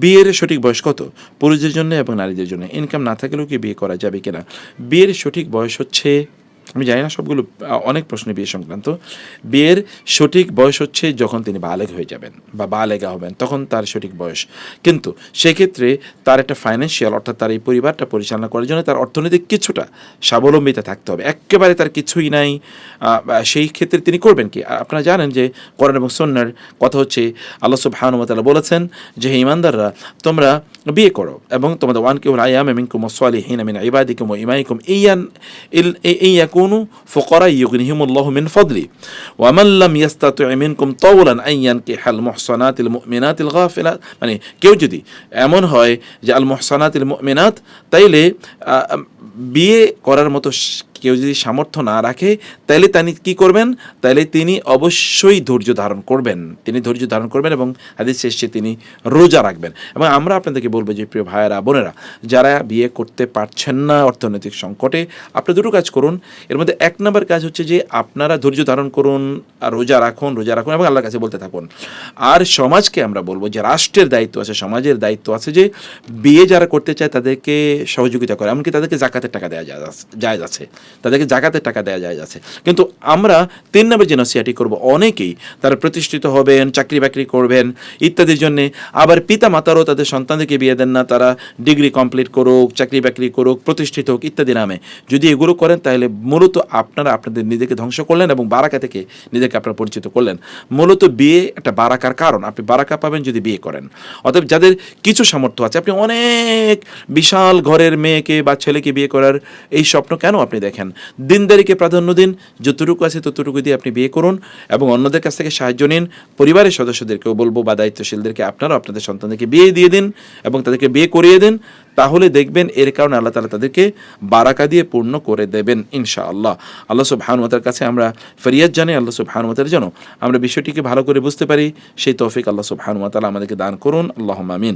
বিয়ের সঠিক বয়স কত? পুরুষদের জন্য এবং নারীদের জন্য। ইনকাম না থাকলেও কি বিয়ে করা যাবে কিনা? বিয়ের সঠিক বয়স হচ্ছে আমি জানি না সবগুলো অনেক প্রশ্ন বিয়ে সংক্রান্ত। বিয়ের সঠিক বয়স হচ্ছে যখন তিনি বালেগ হয়ে যাবেন বা বালেগা হবেন, তখন তার সঠিক বয়স। কিন্তু সেক্ষেত্রে তার একটা ফাইন্যান্সিয়াল অর্থাৎ তার এই পরিবারটা পরিচালনা করার জন্য তার অর্থনৈতিক কিছুটা স্বাবলম্বিতা থাকতে হবে। একেবারে তার কিছুই নাই। সেই ক্ষেত্রে তিনি করবেন কি? আপনারা জানেন যে কোরআন এবং সন্ন্যার কথা হচ্ছে, আল্লাহ সুবহানুমতালা বলেছেন যে ইমানদাররা তোমরা বিয়ে করো। এবং তোমাদের ওয়ান কেউ আয়াম মিনকুম সালিহিন মিন ইবাদিকুম ওয়া ইমাইকুম ইয়ান ইল এই ইয়াকুনু ফুকারা ইউগনিহিমুল্লাহু মিন ফাদলি। ওয়া মান লাম ইয়াস্তাতি মিনকুম তাওলান আইয়ান কিহাল মুহসানাতিল মুমিনাতিল গাফিলাত মানে কেউ যদি এমন হয় যে আল মুহসানাতিল মুমিনাত, তাইলে বিয়ে করার মতো কেউ যদি সামর্থ্য না রাখে তাহলে তিনি কি করবেন? তাহলে তিনি অবশ্যই ধৈর্য ধারণ করবেন। তিনি ধৈর্য ধারণ করবেন এবং হাদিস শেষে তিনি রোজা রাখবেন। এবং আমরা আপনাদেরকে বলব যে, প্রিয় ভাইয়েরা, বোনেরা, যারা বিয়ে করতে পারছেন না অর্থনৈতিক সংকটে, আপনি দুটো কাজ করুন। এর মধ্যে এক নম্বর কাজ হচ্ছে যে, আপনারা ধৈর্য ধারণ করুন, আর রোজা রাখুন রোজা রাখুন এবং আল্লাহর কাছে বলতে থাকুন। আর সমাজকে আমরা বলব যে, রাষ্ট্রের দায়িত্ব আছে, সমাজের দায়িত্ব আছে যে, বিয়ে যারা করতে চায় তাদেরকে সহযোগিতা করে, এমনকি তাদেরকে জাকাতের টাকা দেওয়া যায় আছে। তাদেরকে জাকাতের টাকা দেওয়া যায় আছে। কিন্তু আমরা তিন নম্বর যে নসিহাটি করব, অনেকেই তারা প্রতিষ্ঠিত হবেন, চাকরি বাকরি করবেন ইত্যাদির জন্যে। আবার পিতা মাতারও তাদের সন্তানদেরকে বিয়ে দেন না, তারা ডিগ্রি কমপ্লিট করুক, চাকরি বাকরি করুক, প্রতিষ্ঠিত হোক ইত্যাদি নামে। যদি এগুলো করেন, তাহলে মূলত আপনারা আপনাদের নিজেকে ধ্বংস করলেন এবং বারাকা থেকে নিজেকে আপনারা পরিচিত করলেন। মূলত বিয়ে একটা বারাকার কারণ। আপনি বারাকা পাবেন যদি বিয়ে করেন। অতএব যাদের কিছু সামর্থ্য আছে, আপনি অনেক বিশাল ঘরের মেয়েকে বা ছেলেকে বিয়ে করার এই স্বপ্ন কেন আপনি দেখেন? দিনদারিকে প্রাধান্য দিন, যতটুকু আছে ততটুকু দিয়ে আপনি বিয়ে করুন এবং অন্যদের কাছ থেকে সাহায্য নিন। পরিবারের সদস্যদেরকেও বলব বা দায়িত্বশীলদেরকে, আপনারাও আপনাদের সন্তানদেরকে বিয়ে দিয়ে দিন এবং তাদেরকে বিয়ে করিয়ে দিন। তাহলে দেখবেন এর কারণে আল্লাহ তালা তাদেরকে বারাকা দিয়ে পূর্ণ করে দেবেন, ইনশাআল্লাহ। আল্লাহ সব ভানুমতার কাছে আমরা ফরিয়াদ জানি আল্লাহ সব ভানুমতার যেন আমরা বিষয়টিকে ভালো করে বুঝতে পারি। সেই তৌফিক আল্লাহ সব ভানুমতালা আমাদেরকে দান করুন। আল্লাহ আমিন।